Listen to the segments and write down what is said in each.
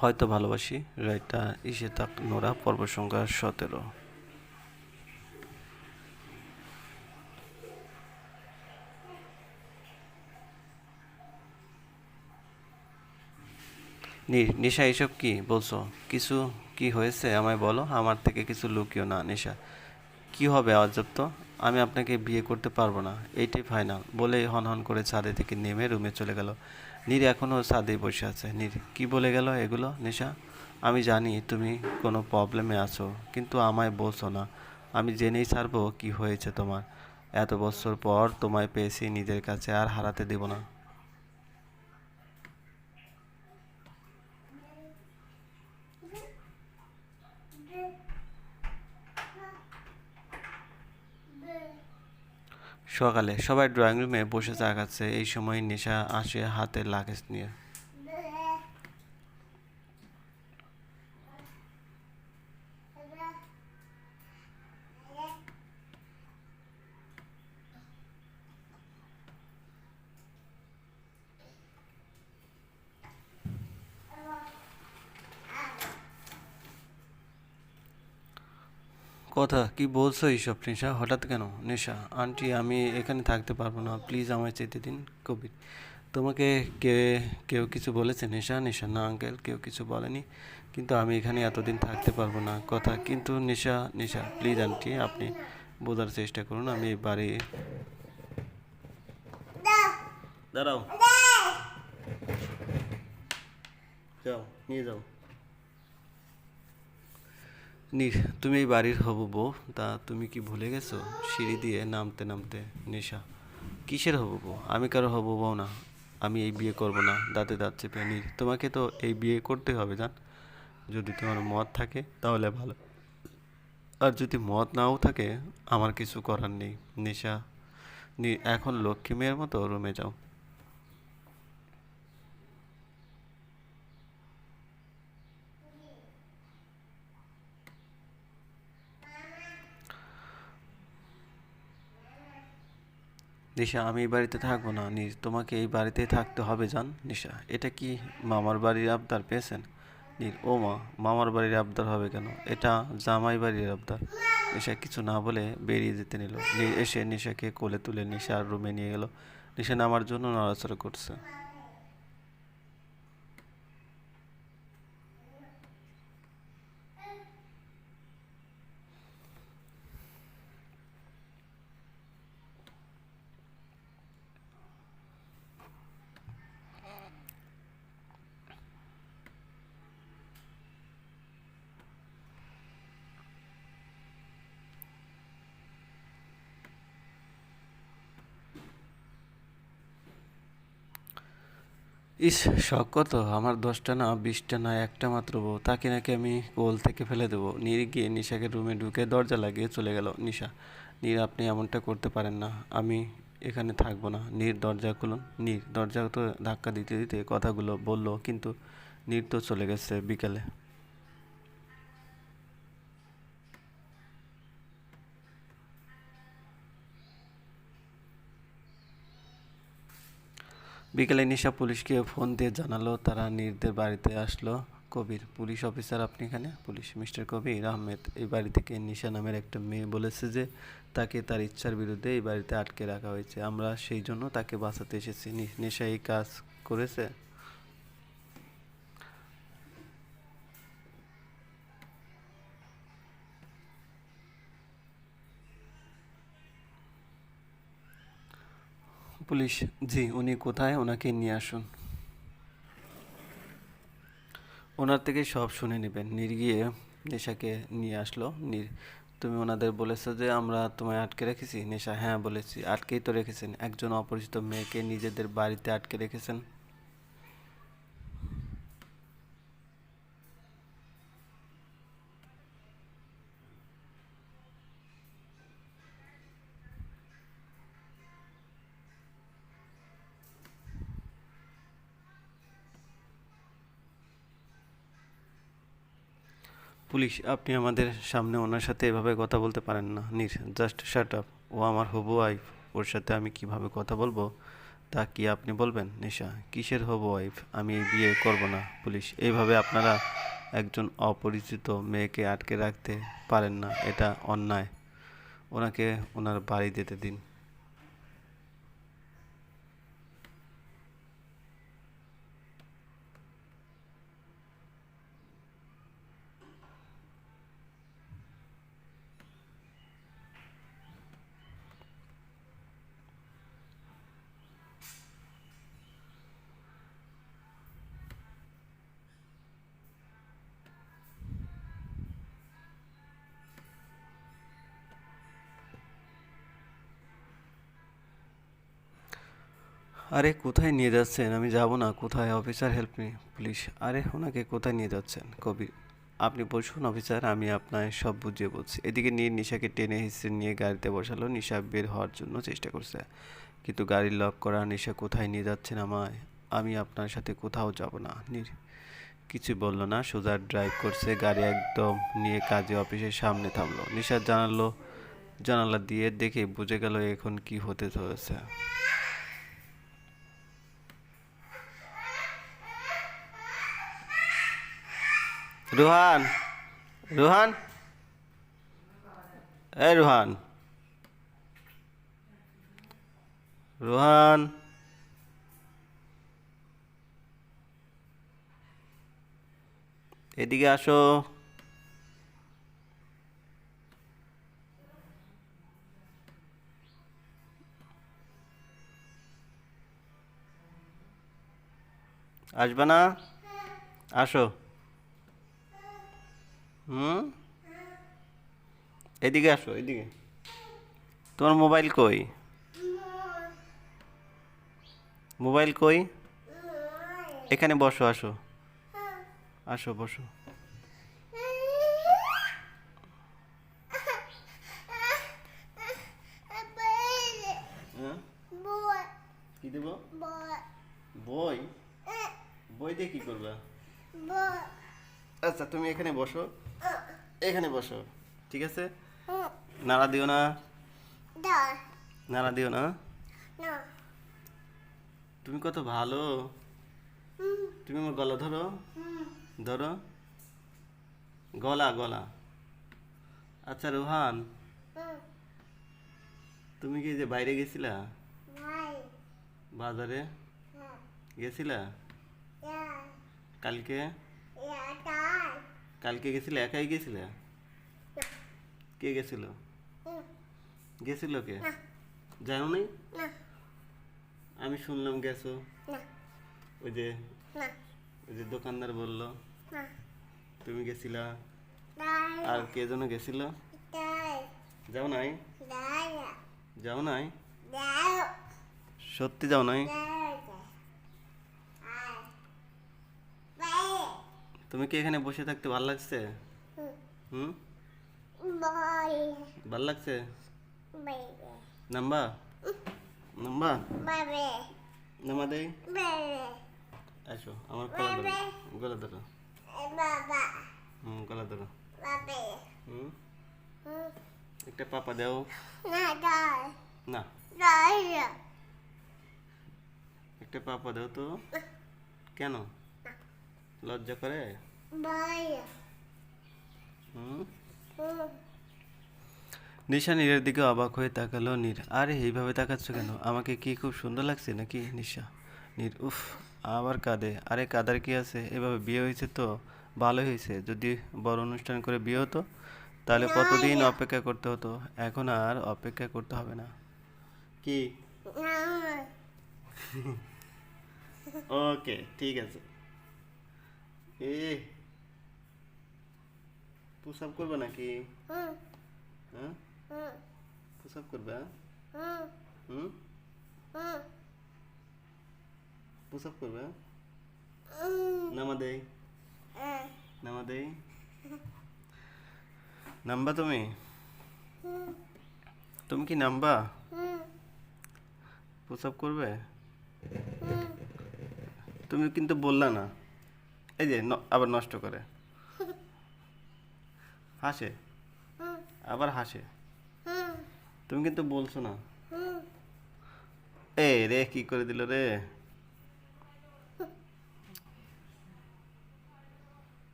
হয়তো ভালোবাসি রাইটা ইসে তাক নোরা, পর্ব সংখ্যা সতেরো। নিশা, এসব কি বলছো? কিছু কি হয়েছে আমায় বলো? আমার থেকে কিছু লুকিও না, নিশা। কি হবে আজব তো? আমি আপনাকে বিয়ে করতে পারব না। এইটাই ফাইনাল বলে হন হন করে ছাদে থেকে নেমে রুমে চলে গেল। নীর এখনও সাদে বসে আছে। নীর, কি বলে গেল এগুলো? নেশা, আমি জানি তুমি কোনো প্রবলেমে আছো, কিন্তু আমায় বলছো না। আমি জেনেই ছাড়বো কি হয়েছে তোমার। এত বছর পর তোমায় পেয়েছি নিজের কাছে আর হারাতে দেব না। সকালে সবাই ড্রয়িং রুমে বসে চা এই সময় নেশা আসে হাতে লাগেজ নিয়ে। কথা? কি বলছো এইসব? নেশা হঠাৎ কেন? নেশা আন্টি আমি এখানে থাকতে পারব না। প্লিজ আমায় যেতে দিন কবির তোমাকে কে কেউ কিছু বলেছে? নেশা নেশা না আঙ্কেল কেউ কিছু বলেনি। কিন্তু আমি এখানে এতদিন থাকতে পারব না। কথা কিন্তু নেশা নেশা প্লিজ আন্টি আপনি বোঝার চেষ্টা করুন। আমি এই বাড়ি দাঁড়াও। যাও নিয়ে যাও। তুমি এই বাড়ির হবু বউ, তা তুমি কি ভুলে গেছো? সিঁড়ি দিয়ে নামতে নামতে নেশা। কিসের হবু বউ? আমি কারও হবু বউ না। আমি এই বিয়ে করব না। দাঁতে দাঁত চেপে নীর। তোমাকে তো এই বিয়ে করতে হবে, জান? যদি তোমার মত থাকে, তাহলে ভালো। আর যদি মত নাও থাকে, আমার কিছু করার নেই। নেশা। নী, এখন লক্ষ্মী মেয়ের মতো রুমে যাও। নিশা, আমি এই বাড়িতে থাকব না। নিজ, তোমাকে এই বাড়িতেই থাকতে হবে, জান, নিশা। এটা কি মামার বাড়ির আবদার পেয়েছেন? নির ও মা, মামার বাড়ির আবদার হবে কেন? এটা জামাই বাড়ির আবদার। নিশা কিছু না বলে বেরিয়ে যেতে নিল। এসে নিশাকে কোলে তুলে নিশা আর রুমে নিয়ে গেল। নিশা নামার জন্য নড়াচড়া করছে। ইস, শখ কত? আমার দশটা না, বিশটা না, একটা মাত্র বউ। তাকে নাকি আমি কোল থেকে ফেলে দেবো। নীর গিয়ে নিশাকে রুমে ঢুকে দরজা লাগিয়ে চলে গেল। নিশা, নীর, আপনি এমনটা করতে পারেন না। আমি এখানে থাকব না। নীর দরজা খুলুন। নীর দরজা তো ধাক্কা দিতে দিতে কথাগুলো বলল, কিন্তু নীর তো চলে গেছে বিকেলে। বিকেলে নিশা পুলিশকে ফোন দিয়ে জানালো, তারা নীরদের বাড়িতে আসলো। কবির পুলিশ অফিসার, আপনি এখানে? পুলিশ মিস্টার কবির আহমেদ, এই বাড়ি থেকে নিশা নামের একটা মেয়ে বলেছে যে, তাকে তার ইচ্ছার বিরুদ্ধে এই বাড়িতে আটকে রাখা হয়েছে। আমরা সেই জন্য তাকে বাঁচাতে এসেছি। নেশা এই কাজ করেছে? পুলিশ? জি, উনি কোথায়? ওনাকে নিয়ে আসুন। ওনার থেকে সব শুনে নেবেন। নির গিয়ে নেশাকে নিয়ে আসলো। নির, তুমি ওনাদের বলেছ যে আমরা তোমায় আটকে রেখেছি? নেশা হ্যাঁ বলেছি। আটকেই তো রেখেছেন। একজন অপরিচিত মেয়েকে নিজেদের বাড়িতে আটকে রেখেছেন। পুলিশ, আপনি আমাদের সামনে ওনার সাথে এভাবে কথা বলতে পারেন না। নির জাস্ট শার্ট আপ ও আমার হবু ওয়াইফ ওর সাথে আমি কীভাবে কথা বলব? তা কি আপনি বলবেন? নিশা, কিসের হব ওয়াইফ আমি এই বিয়ে করব না, পুলিশ। এইভাবে আপনারা একজন অপরিচিত মেয়েকে আটকে রাখতে পারেন না, এটা অন্যায়। ওনাকে ওনার বাড়ি যেতে দিন। আরে, কোথায় নিয়ে যাচ্ছেন? আমি যাব না। কোথায়? অফিসার হেল্প মি পুলিশ আরে, ওনাকে কোথায় নিয়ে যাচ্ছেন? কবির আপনি বসুন অফিসার, আমি আপনার সব বুঝিয়ে বলছি। এদিকে নিয়ে নিশাকে টেনে হিসেবে নিয়ে গাড়িতে বসালো। নিশা বের হওয়ার জন্য চেষ্টা করছে। কিন্তু গাড়ি লক করা, নিশা কোথায় নিয়ে যাচ্ছেন আমায়? আমি আপনার সাথে কোথাও যাব না, নির। কিছু বলল না, সোজা ড্রাইভ করছে। গাড়ি একদম নিয়ে কাজে অফিসের সামনে থামলো। নিশা জানালো, জানালা দিয়ে দেখে বুঝে গেল এখন কি হতে চলেছে। রোহান রোহান? এই রোহান। রোহান। এদিকে আসো। আসবে না? আসো। হুম? এদিকে আসো, এদিকে। তোমার মোবাইল কই? মোবাইল কই? এখানে বসো, আসো। আসো, বসো। কি বই। বই দিয়ে কি করবা? আচ্ছা তুমি এখানে বসো। এখানে বসো ঠিক আছে? নাড়া দিও না। নাড়া দিও না। তুমি কত ভালো। তুমি আমার গলা ধরো। ধরো। গলা গলা। আচ্ছা রোহান। তুমি কি যে বাইরে গেছিলা? বাজারে? গেছিলা? কালকে? কালকে গেছিলে? একাই গেছিলে? কে গেছিল? গেছিল কে? জানো নাই আমি শুনলাম গেছো। ওই যে ওই যে দোকানদার বলল তুমি গেছিলা? আর কে যেন গেছিল? যাও নাই? যাও নাই? সত্যি যাও নাই? তুমি কি এখানে বসে থাকতে ভালো লাগছে? হুম? ভালো লাগছে? নাম্বা? নাম্বা? নামা দেই? আসো আমার গলা ধরো গলা ধরো। হুম গলা ধরো। হুম? একটা পাপা দাও। না একটা পাপা দাও তো। কেন? লজ্জা করে? নিশা নীরের দিকে অবাক হয়ে তাকালো নীর। আরে এইভাবে তাকাচ্ছ কেন? আমাকে কি খুব সুন্দর লাগছে নাকি নিশা? নীর উফ আবার কাঁদে। আরে কাদার কি আছে? এভাবে বিয়ে হয়েছে তো? ভালো হয়েছে। যদি বড় অনুষ্ঠান করে বিয়ে হতো তাহলে কতদিন অপেক্ষা করতে হতো? এখন আর অপেক্ষা করতে হবে না। কি? ওকে ঠিক আছে। এ পুশ করবে নাকি? হ্যাঁ? পুশ করবে হ্যাঁ? হুম। পুশ করবে নামা দেই। নামা দেই। নাম্বা তুমি? তুমি কি নাম্বা? পুশ করবে? তুমি কিন্তু বললা না। এই যে আবার নষ্ট করে। হাসে? আবার হাসে? তুমি কিন্তু বলছো না। এ রে, কি করে দিল রে?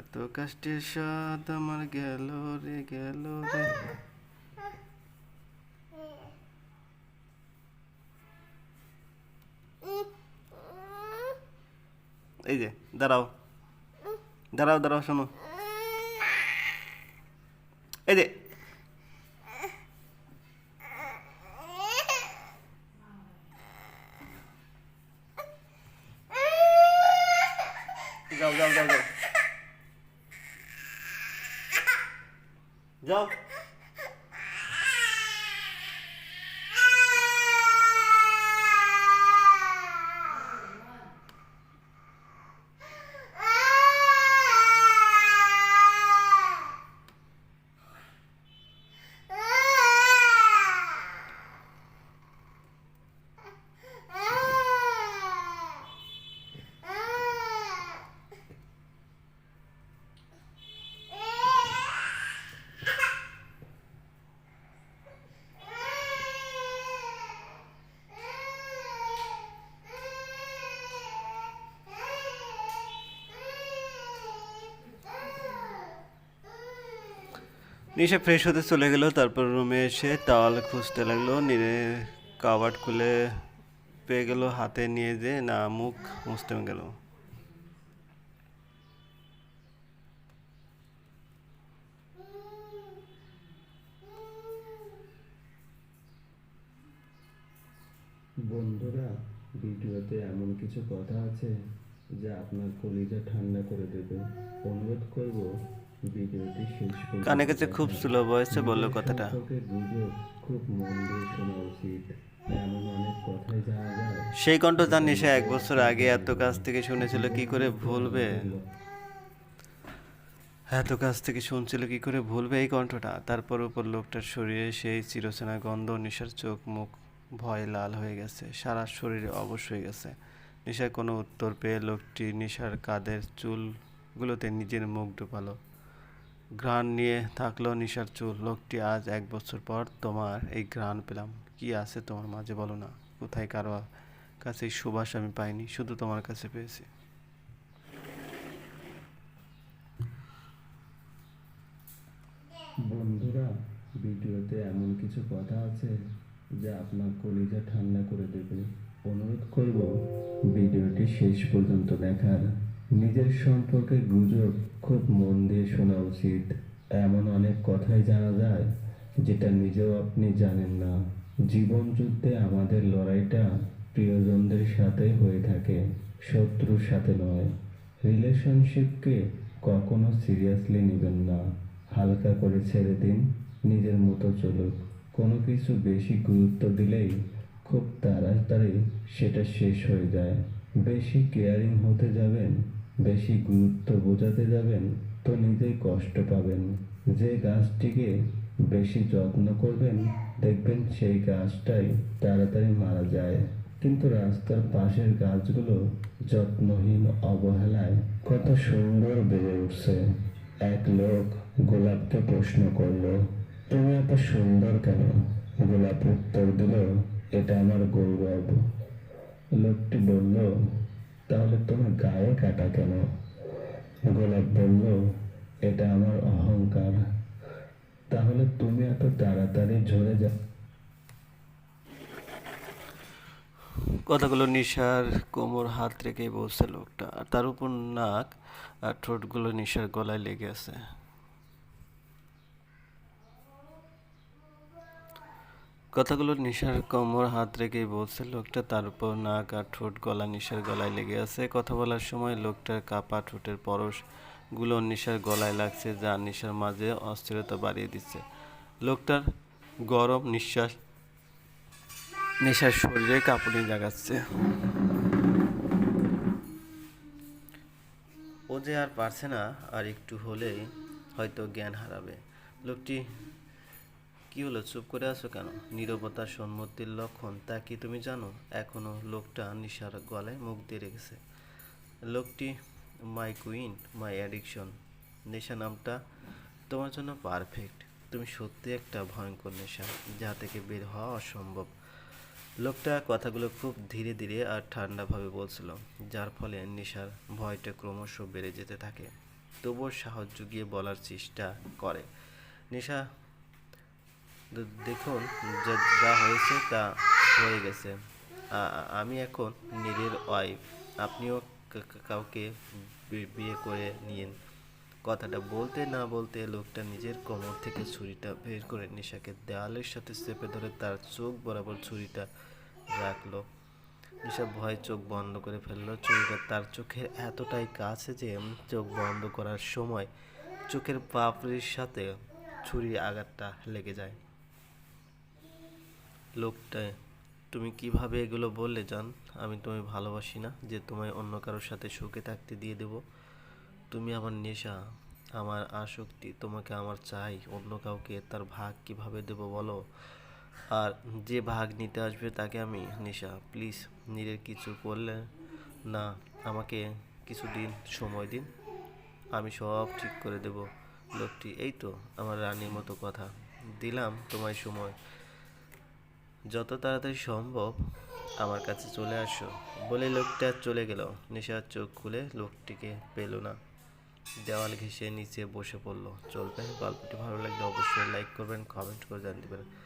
এত কষ্টের স্বাদ আমার গেল রে গেল রে। এই যে দাঁড়াও। দাঁড়াও দাঁড়াও শোনো। এই যে নিশা ফ্রেশ হতে চলে গেল, তারপর রুমে এসে টাওয়াল খুঁজতে লাগল নিয়ে কাবার্ড খুলে পেয়ে গেল, হাতে নিয়ে যে না, মুখ মুছতে গেল। বন্ধুরা, ভিডিওতে এমন কিছু কথা আছে যা আপনার কলিজা ঠান্ডা করে দেবে। অনুরোধ করব কানে কাছে খুব স্লো ভয়েসে বলল কথাটা। সেই কণ্ঠ তার নেশা এক বছর আগে এত কাছ থেকে শুনেছিল কি করে ভুলবে? এত কাছ থেকে শুনছিল কি করে ভুলবে এই কণ্ঠটা? তারপর উপর লোকটার শরীরে সেই চিরচেনা গন্ধ নিশার চোখ মুখ ভয় লাল হয়ে গেছে। সারা শরীরে অবশ হয়ে গেছে। নিশার কোনো উত্তর পেয়ে লোকটি নিশার কাঁধের চুলগুলোতে নিজের মুখ ডুবালো ঘ্রাণ নিয়ে থাকল নিশার চুল। লোকটি আজ এক বছর পর তোমার এই ঘ্রাণ পেলাম। কি আছে তোমার মাঝে বলো না? কোথায় কারও কাছে সুবাস আমি পাইনি, শুধু তোমার কাছে পেয়েছি। বন্ধুরা, ভিডিওতে এমন কিছু কথা আছে যা আপনার কলিজা ঠান্ডা করে দেবে। অনুরোধ করব, ভিডিওটি শেষ পর্যন্ত দেখার। নিজের সম্পর্কে গুজব খুব মন দিয়ে শোনা উচিত। এমন অনেক কথাই জানা যায়, যেটা নিজেও আপনি জানেন না। জীবন যুদ্ধে আমাদের লড়াইটা প্রিয়জনদের সাথে হয়ে থাকে, শত্রুর সাথে নয়। রিলেশনশিপকে কখনো সিরিয়াসলি নেবেন না। হালকা করে ছেড়ে দিন, নিজের মতো চলুক। কোনো কিছু বেশি গুরুত্ব দিলেই খুব তাড়াতাড়ি সেটা শেষ হয়ে যায়। বেশি কেয়ারিং হতে যাবেন, বেশি গুরুত্ব বোঝাতে যাবেন, তো নিজেই কষ্ট পাবেন। যে গাছটিকে বেশি যত্ন করবেন, দেখবেন সেই গাছটাই তাড়াতাড়ি মারা যায়। কিন্তু রাস্তার পাশের গাছগুলো যত্নহীন অবহেলায় কত সুন্দর বেড়ে উঠছে। এক লোক গোলাপকে প্রশ্ন করল, তুমি এত সুন্দর কেন? গোলাপ উত্তর দিল, এটা আমার গৌরব। লোকটি বলল, তাহলে তোমার গায়ে কাটা কেন? গোলাপ বলল, এটা আমার অহংকার। তাহলে তুমি এত তাড়াতাড়ি ঝরে যা কথাগুলো নিশার কোমর হাত রেখেই বলছে লোকটা, আর তার উপর নাক আর ঠোঁটগুলো নিশার গলায় লেগে আছে। কথাগুলো নিশার কোমর হাত রেখেই বলছে, লোকটা তার উপর নাক আর ঠোঁট গলা নিশার গলায় লেগে আছে। কথা বলার সময় লোকটার কাপা ঠোঁটের পরশগুলো নিশার গলায় লাগছে, যা নিশার মাঝে অস্থিরতা বাড়িয়ে দিচ্ছে। লোকটার গরম নিঃশ্বাস নেশার শরীরে কাঁপুনি জাগাচ্ছে। ও যে আর পারছে না, আর একটু হলেই হয়তো জ্ঞান হারাবে। লোকটি কি হলো? চুপ করে আছো কেন? নীরবতা সম্মতির লক্ষণ তা কি তুমি জানো? এখনও লোকটা নিশার গলায় মুখ দিয়ে রেখেছে। লোকটি মাই কুইন মাই অ্যাডিকশন নেশা নামটা তোমার জন্য পারফেক্ট তুমি সত্যি একটা ভয়ঙ্কর নেশা, যা থেকে বের হওয়া অসম্ভব। লোকটা কথাগুলো খুব ধীরে ধীরে আর ঠান্ডাভাবে বলছিল, যার ফলে নেশার ভয়টা ক্রমশ বেড়ে যেতে থাকে। তবুও সাহস জুগিয়ে বলার চেষ্টা করে। নেশা দেখুন, যা হয়েছে তা হয়ে গেছে। আমি এখন নিজের ওয়াইফ আপনিও কাউকে বিয়ে করে নিন কথাটা বলতে না বলতে লোকটা নিজের কোমর থেকে ছুরিটা বের করে নিশাকে দেওয়ালের সাথে চেপে ধরে তার চোখ বরাবর ছুরিটা রাখল। নিশা ভয় চোখ বন্ধ করে ফেলল। ছুরিটা তার চোখের এতটাই কাছে যে চোখ বন্ধ করার সময় চোখের পাপড়ির সাথে ছুরির আঘাতটা লেগে যায়। লোকটা, তুমি কীভাবে এগুলো বললে জান? আমি তোমায় ভালোবাসি না, যে তোমায় অন্য কারোর সাথে সুখে থাকতে দিয়ে দেব। তুমি আমার নেশা, আমার আসক্তি, তোমাকে আমার চাই, অন্য কাউকে তার ভাগ কীভাবে দেব বলো? আর যে ভাগ নিতে আসবে তাকে আমি নেশা। প্লিজ নিজের কিছু করলে না, আমাকে কিছুদিন সময় দিন। আমি সব ঠিক করে দেব। লোকটি, এই তো, আমার রানীর মতো কথা। দিলাম তোমায় সময়। যত তাড়াতাড়ি সম্ভব আমার কাছে চলে আসো। বলে লোকটা চলে গেল। নেশার চোখ খুলে লোকটিকে পেল না। দেওয়াল ঘেঁষে নিচে বসে পড়ল। চলবে? গল্পটি ভালো লাগলে অবশ্যই লাইক করবেন কমেন্ট করে জানতে পারেন